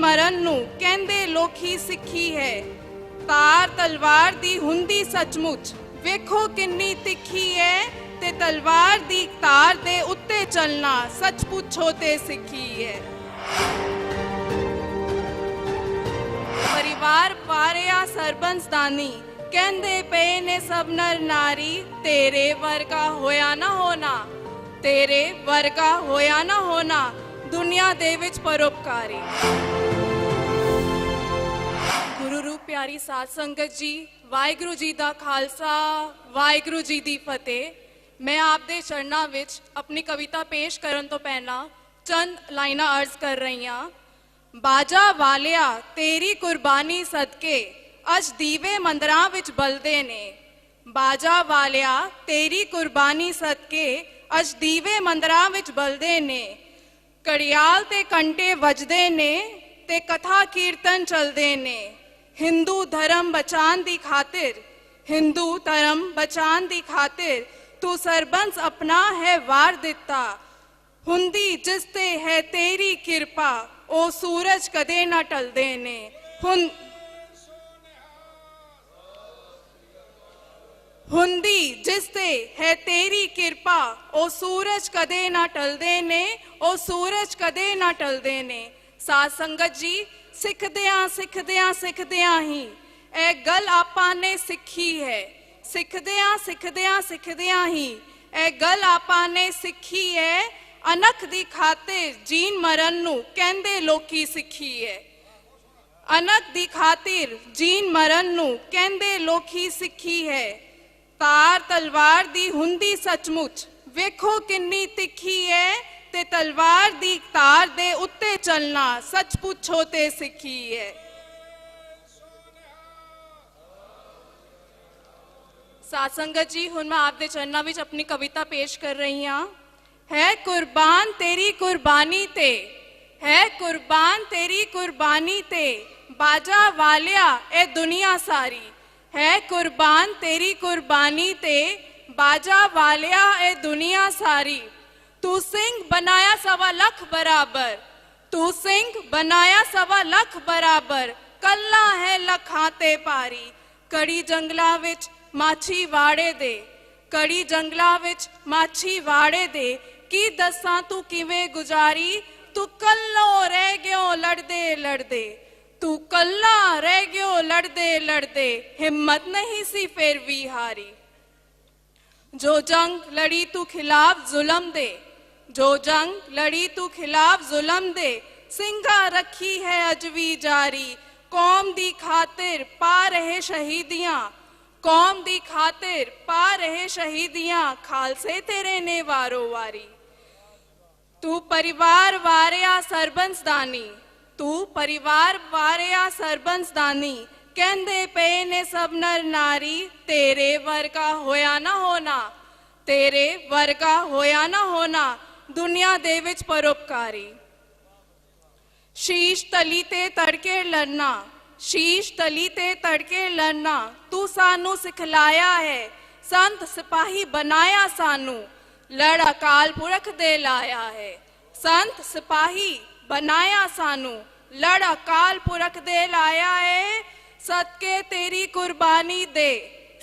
ਮਰਨ ਨੂੰ ਕਹਿੰਦੇ ਲੋਕੀ ਸਿੱਖੀ ਹੈ। ਤਾਰ ਤਲਵਾਰ ਦੀ ਹੁੰਦੀ ਸੱਚਮੁੱਚ, ਵੇਖੋ ਕਿੰਨੀ ਤਿੱਖੀ ਹੈ ਤੇ ਤਲਵਾਰ ਦੀ ਤਾਰ ਦੇ ਉੱਤੇ ਚੱਲਣਾ ਸੱਚ ਪੁੱਛੋ ਤੇ ਸਿੱਖੀ ਹੈ। ਪਰਿਵਾਰ ਪਾਰਿਆ ਸਰਬੰਸਦਾਨੀ, ਕਹਿੰਦੇ ਪਏ ਨੇ ਸਭ ਨਰ ਨਾਰੀ, ਤੇਰੇ ਵਰਗਾ ਹੋਇਆ ਨਾ ਹੋਣਾ, ਤੇਰੇ ਵਰਗਾ ਹੋਇਆ ਨਾ ਹੋਣਾ, ਦੁਨੀਆ ਦੇ ਵਿੱਚ ਪਰਉਪਕਾਰੀ। ਪਿਆਰੀ ਸਾਧ ਸੰਗਤ ਜੀ, ਵਾਹਿਗੁਰੂ ਜੀ ਦਾ ਖਾਲਸਾ, ਵਾਹਿਗੁਰੂ ਜੀ ਦੀ ਫਤਿਹ। ਮੈਂ ਆਪ ਦੇ ਚਰਨਾਂ ਵਿੱਚ ਆਪਣੀ ਕਵਿਤਾ ਪੇਸ਼ ਕਰਨ ਤੋਂ ਪਹਿਲਾਂ ਚੰਦ ਲਾਈਨਾਂ ਅਰਜ਼ ਕਰ ਰਹੀ ਹਾਂ। ਬਾਜਾ ਵਾਲਿਆ, ਤੇਰੀ ਕੁਰਬਾਨੀ ਸਦਕੇ, ਅਜ ਦੀਵੇ ਮੰਦਰਾਂ ਵਿੱਚ ਬਲਦੇ ਨੇ। ਬਾਜਾ ਵਾਲਿਆ, ਤੇਰੀ ਕੁਰਬਾਨੀ ਸਦਕੇ, ਅਜ ਦੀਵੇ ਮੰਦਰਾਂ ਵਿੱਚ ਬਲਦੇ ਨੇ। ਕੜਿਆਲ ਤੇ ਕੰਟੇ ਵੱਜਦੇ ਨੇ ਤੇ ਕਥਾ ਕੀਰਤਨ ਚਲਦੇ ਨੇ। ਹਿੰਦੂ ਧਰਮ ਬਚਾਉਣ ਦੀ ਖਾਤਰ ਹਿੰਦੂ ਧਰਮ ਬਚਾਉਣ ਦੀ ਖਾਤਰ ਤੂੰ ਸਰਬੰਸ ਆਪਣਾ ਹੈ ਵਾਰ ਦਿੱਤਾ ਹੁੰਦੀ ਜਿਸ ਤੇ ਹੈ ਤੇਰੀ ਕਿਰਪਾ ਉਹ ਸੂਰਜ ਕਦੇ ਨਾ ਟਲਦੇ ਨੇ ਹੁਣ ਹੁੰਦੀ ਜਿਸ ਤੇ ਹੈ ਤੇਰੀ ਕਿਰਪਾ ਉਹ ਸੂਰਜ ਕਦੇ ਨਾ ਟਲਦੇ ਨੇ ਉਹ ਸੂਰਜ ਕਦੇ ਨਾ ਟਲਦੇ ਨੇ ਸਾਧ ਸੰਗਤ ਜੀ ਸਿੱਖਦਿਆਂ ਸਿੱਖਦਿਆਂ ਸਿੱਖਦਿਆਂ ਹੀ ਇਹ ਗੱਲ ਆਪਾਂ ਨੇ ਸਿੱਖੀ ਹੈ। ਸਿੱਖਦਿਆਂ ਸਿੱਖਦਿਆਂ ਸਿੱਖਦਿਆਂ ਹੀ ਇਹ ਗੱਲ ਆਪਾਂ ਨੇ ਸਿੱਖੀ ਹੈ। ਅਨਖ ਦੀ ਖਾਤਰ ਜੀਨ ਮਰਨ ਨੂੰ ਕਹਿੰਦੇ ਲੋਕੀ ਸਿੱਖੀ ਹੈ। ਅਨਕ ਦੀ ਖਾਤਰ ਜੀਨ ਮਰਨ ਨੂੰ ਕਹਿੰਦੇ ਲੋਕੀ ਸਿੱਖੀ ਹੈ। ਤਾਰ ਤਲਵਾਰ ਦੀ ਹੁੰਦੀ ਸੱਚਮੁੱਚ ਵੇਖੋ ਕਿੰਨੀ ਤਿੱਖੀ ਹੈ। ਤੇ ਤਲਵਾਰ ਦੀ ਤਾਰ ਦੇ ਉੱਤੇ ਚੱਲਣਾ, ਸੱਚ ਪੁੱਛੋ ਤੇ ਸਿੱਖੀ ਹੈ। ਸਾਧ ਸੰਗਤ ਜੀ, ਹੁਣ ਮੈਂ ਆਪ ਚਰਨਾਂ ਵਿੱਚ ਆਪਣੀ ਕਵਿਤਾ ਪੇਸ਼ ਕਰ ਰਹੀ ਹਾਂ। ਹੈ ਕੁਰਬਾਨ ਤੇਰੀ ਕੁਰਬਾਨੀ ਤੇ, ਹੈ ਕੁਰਬਾਨ ਤੇਰੀ ਕੁਰਬਾਨੀ ਤੇ, ਬਾਜਾ ਵਾਲਿਆ ਇਹ ਦੁਨੀਆ ਸਾਰੀ। ਹੈ ਕੁਰਬਾਨ ਤੇਰੀ ਕੁਰਬਾਨੀ ਤੇ, ਬਾਜਾ ਵਾਲਿਆ ਇਹ ਦੁਨੀਆ ਸਾਰੀ। ਤੂੰ ਸਿੰਘ ਬਣਾਇਆ ਸਵਾ ਲੱਖ ਬਰਾਬਰ ਤੂੰ ਸਿੰਘ ਬਣਾਇਆ ਸਵਾ ਲੱਖ ਬਰਾਬਰ ਕੱਲਾ ਹੈ ਲੱਖਾਂ ਤੇ ਪਾਰੀ ਕੜੀ ਜੰਗਲਾਂ ਵਿੱਚ ਮਾਛੀ ਵਾੜੇ ਦੇ ਕੜੀ ਜੰਗਲਾਂ ਵਿੱਚ ਮਾਛੀ ਵਾੜੇ ਦੇ ਕੀ ਦੱਸਾਂ ਤੂੰ ਕਿਵੇਂ ਗੁਜ਼ਾਰੀ ਤੂੰ ਕੱਲੋ ਰਹਿ ਗਿਓ ਲੜਦੇ ਲੜਦੇ ਤੂੰ ਕੱਲਾ ਰਹਿ ਗਿਓ ਲੜਦੇ ਲੜਦੇ ਹਿੰਮਤ ਨਹੀਂ ਸੀ ਫਿਰ ਵੀ ਹਾਰੀ ਜੋ ਜੰਗ ਲੜੀ ਤੂੰ ਖਿਲਾਫ ਜ਼ੁਲਮ ਦੇ ਜੋ ਜੰਗ ਲੜੀ ਤੂੰ ਖਿਲਾਫ ਜ਼ੁਲਮ ਦੇ ਸਿੰਘਾ ਰੱਖੀ ਹੈ ਅਜ ਵੀ ਜਾਰੀ ਕੌਮ ਦੀ ਖਾਤਰ ਪਾ ਰਹੇ ਸ਼ਹੀਦੀਆਂ ਕੌਮ ਦੀ ਖਾਤਰ ਪਾ ਰਹੇ ਸ਼ਹੀਦੀਆਂ ਖਾਲਸੇ ਤੇਰੇ ਨੇ ਵਾਰੋ ਵਾਰੀ ਤੂੰ ਪਰਿਵਾਰ ਵਾਰਿਆ ਸਰਬੰਸਦਾਨੀ ਤੂੰ ਪਰਿਵਾਰ ਵਾਰਿਆ ਸਰਬੰਸਦਾਨੀ ਕਹਿੰਦੇ ਪਏ ਨੇ ਸਭ ਨਰ ਨਾਰੀ ਤੇਰੇ ਵਰਗਾ ਹੋਇਆ ਨਾ ਹੋਣਾ ਤੇਰੇ ਵਰਗਾ ਹੋਇਆ ਨਾ ਹੋਣਾ ਦੁਨੀਆ ਦੇ ਵਿੱਚ ਪਰਉਪਕਾਰੀ। ਸ਼ੀਸ਼ ਤਲੀ ਤੇ ਤੜਕੇ ਲੜਨਾ, ਸ਼ੀਸ਼ ਤਲੀ ਤੇ ਤੜਕੇ ਲੜਨਾ, ਤੂੰ ਸਾਨੂੰ ਸਿਖਲਾਇਆ ਹੈ, ਸੰਤ ਸਿਪਾਹੀ ਬਣਾਇਆ ਸਾਨੂੰ, ਲੜ ਅਕਾਲ ਪੁਰਖ ਦੇ ਲਾਇਆ ਹੈ, ਸੰਤ ਸਿਪਾਹੀ ਬਣਾਇਆ ਸਾਨੂੰ, ਲੜ ਅਕਾਲ ਪੁਰਖ ਦੇ ਲਾਇਆ ਹੈ, ਸਦਕੇ ਤੇਰੀ ਕੁਰਬਾਨੀ ਦੇ,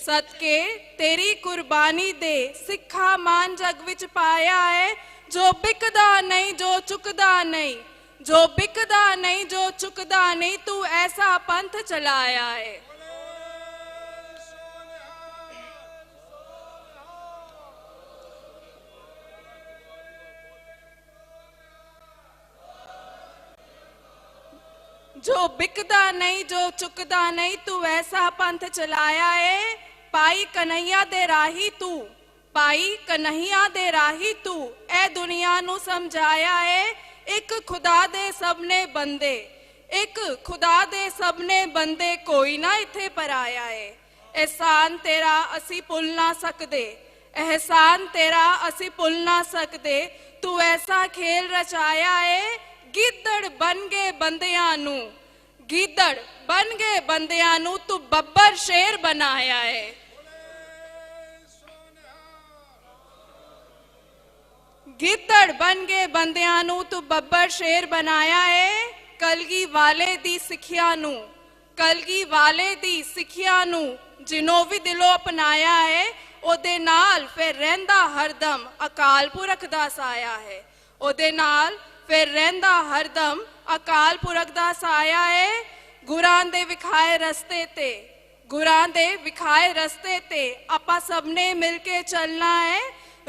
ਸਦਕੇ ਤੇਰੀ ਕੁਰਬਾਨੀ ਦੇ, ਸਿੱਖਾ ਮਾਨ ਜਗ ਵਿੱਚ ਪਾਇਆ ਹੈ ਜੋ ਬਿਕਦਾ ਨਹੀਂ ਜੋ ਚੁੱਕਦਾ ਨਹੀਂ ਜੋ ਬਿਕਦਾ ਨਹੀਂ ਜੋ ਚੁੱਕਦਾ ਨਹੀਂ ਤੂੰ ਐਸਾ ਪੰਥ ਚਲਾਇਆ ਹੈ ਜੋ ਬਿਕਦਾ ਨਹੀਂ ਜੋ ਚੁੱਕਦਾ ਨਹੀਂ ਤੂੰ ਐਸਾ ਪੰਥ ਚਲਾਇਆ ਏ ਪਾਈ ਕਨਈਆ ਦੇ ਰਾਹੀ ਤੂੰ ਪਾਈ ਕਨਈਆ ਦੇ ਰਾਹੀ ਤੂੰ, ਇਹ ਦੁਨੀਆ ਨੂੰ ਸਮਝਾਇਆ ਏ, ਇੱਕ ਖੁਦਾ ਦੇ ਸਭ ਨੇ ਬੰਦੇ, ਇੱਕ ਖੁਦਾ ਦੇ ਸਭ ਨੇ ਬੰਦੇ ਕੋਈ ਨਾ ਇੱਥੇ ਪਰਾਇਆ ਏ। ਅਹਿਸਾਨ ਤੇਰਾ ਅਸੀਂ ਭੁੱਲ ਨਾ ਸਕਦੇ, ਅਹਿਸਾਨ ਤੇਰਾ ਅਸੀਂ ਭੁੱਲ ਨਾ ਸਕਦੇ, ਤੂੰ ਐਸਾ ਖੇਲ ਰਚਾਇਆ ਏ, ਗਿੱਦੜ ਬਣ ਗਏ ਬੰਦਿਆਂ ਨੂੰ, ਗਿੱਦੜ ਬਣ ਗਏ ਬੰਦਿਆਂ ਨੂੰ ਤੂੰ ਬੱਬਰ ਸ਼ੇਰ ਬਣਾਇਆ ਏ। ਗਿੱਦੜ ਬਨ ਗਏ ਬੰਦਿਆਂ ਨੂੰ, ਤੂੰ ਬੱਬਰ ਸ਼ੇਰ ਬਣਾਇਆ ਏ ਕਲਗੀ ਵਾਲੇ ਦੀ ਸਿੱਖਿਆ ਨੂੰ, ਕਲਗੀ ਵਾਲੇ ਦੀ ਸਿੱਖਿਆ ਨੂੰ ਜਿਨੋਂ ਵੀ ਦਿਲੋਂ ਅਪਣਾਇਆ ਹੈ ਉਹਦੇ ਨਾਲ ਫਿਰ ਰਹਿੰਦਾ ਹਰਦਮ ਅਕਾਲ ਪੁਰਖ ਦਾ ਸਾਇਆ ਹੈ ਉਹਦੇ ਨਾਲ ਫਿਰ ਰਹਿੰਦਾ ਹਰਦਮ ਅਕਾਲ ਪੁਰਖ ਦਾ ਸਾਇਆ ਹੈ ਗੁਰਾਂ ਦੇ ਵਿਖਾਏ ਰਸਤੇ ਤੇ, ਗੁਰਾਂ ਦੇ ਵਿਖਾਏ ਰਸਤੇ ਤੇ ਆਪਾਂ ਸਭ ਨੇ ਮਿਲ ਕੇ ਚੱਲਣਾ ਹੈ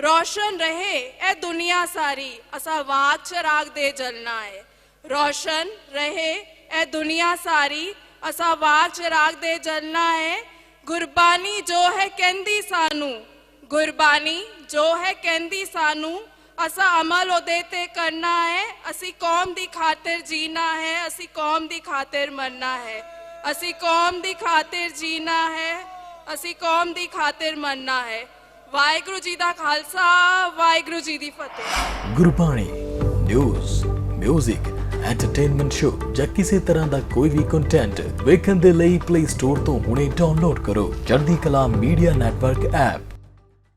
ਰੋਸ਼ਨ ਰਹੇ, ਇਹ ਦੁਨੀਆ ਸਾਰੀ। ਅਸਾਂ ਵਾਕ ਚਰਾਗ ਦੇ ਜਲਣਾ ਹੈ ਰੋਸ਼ਨ ਰਹੇ, ਇਹ ਦੁਨੀਆ ਸਾਰੀ। ਅਸਾਂ ਵਾਕ ਚਰਾਗ ਦੇ ਜਲਣਾ ਹੈ ਗੁਰਬਾਣੀ ਜੋ ਹੈ ਕਹਿੰਦੀ ਸਾਨੂੰ। ਗੁਰਬਾਣੀ ਜੋ ਹੈ ਕਹਿੰਦੀ ਸਾਨੂੰ। ਅਸਾਂ ਅਮਲ ਉਹਦੇ ਤੇ ਕਰਨਾ ਹੈ ਅਸੀਂ ਕੌਮ ਦੀ ਖਾਤਰ ਜੀਣਾ ਹੈ। ਅਸੀਂ ਕੌਮ ਦੀ ਖਾਤਰ ਮਰਨਾ ਹੈ। ਅਸੀਂ ਕੌਮ ਦੀ ਖਾਤਰ ਜੀਣਾ ਹੈ। ਅਸੀਂ ਕੌਮ ਦੀ ਖਾਤਰ ਮਰਨਾ ਹੈ। ਵਾਹਿਗੁਰੂ ਜੀ ਦਾ ਖਾਲਸਾ, ਵਾਹਿਗੁਰੂ ਜੀ ਦੀ ਫਤਿਹ। ਗੁਰਬਾਣੀ ਨਿਊਜ਼ 뮤직 ਐਂਟਰਟੇਨਮੈਂਟ ਸ਼ੋ ਜਾਂ ਕਿਸੇ ਤਰ੍ਹਾਂ ਦਾ ਕੋਈ ਵੀ ਕੰਟੈਂਟ ਵੇਖਣ ਦੇ ਲਈ ਪਲੇ ਸਟੋਰ ਤੋਂ ਹੁਣੇ ਡਾਊਨਲੋਡ ਕਰੋ ਚੜ੍ਹਦੀ ਕਲਾ ਮੀਡੀਆ ਨੈਟਵਰਕ ਐਪ।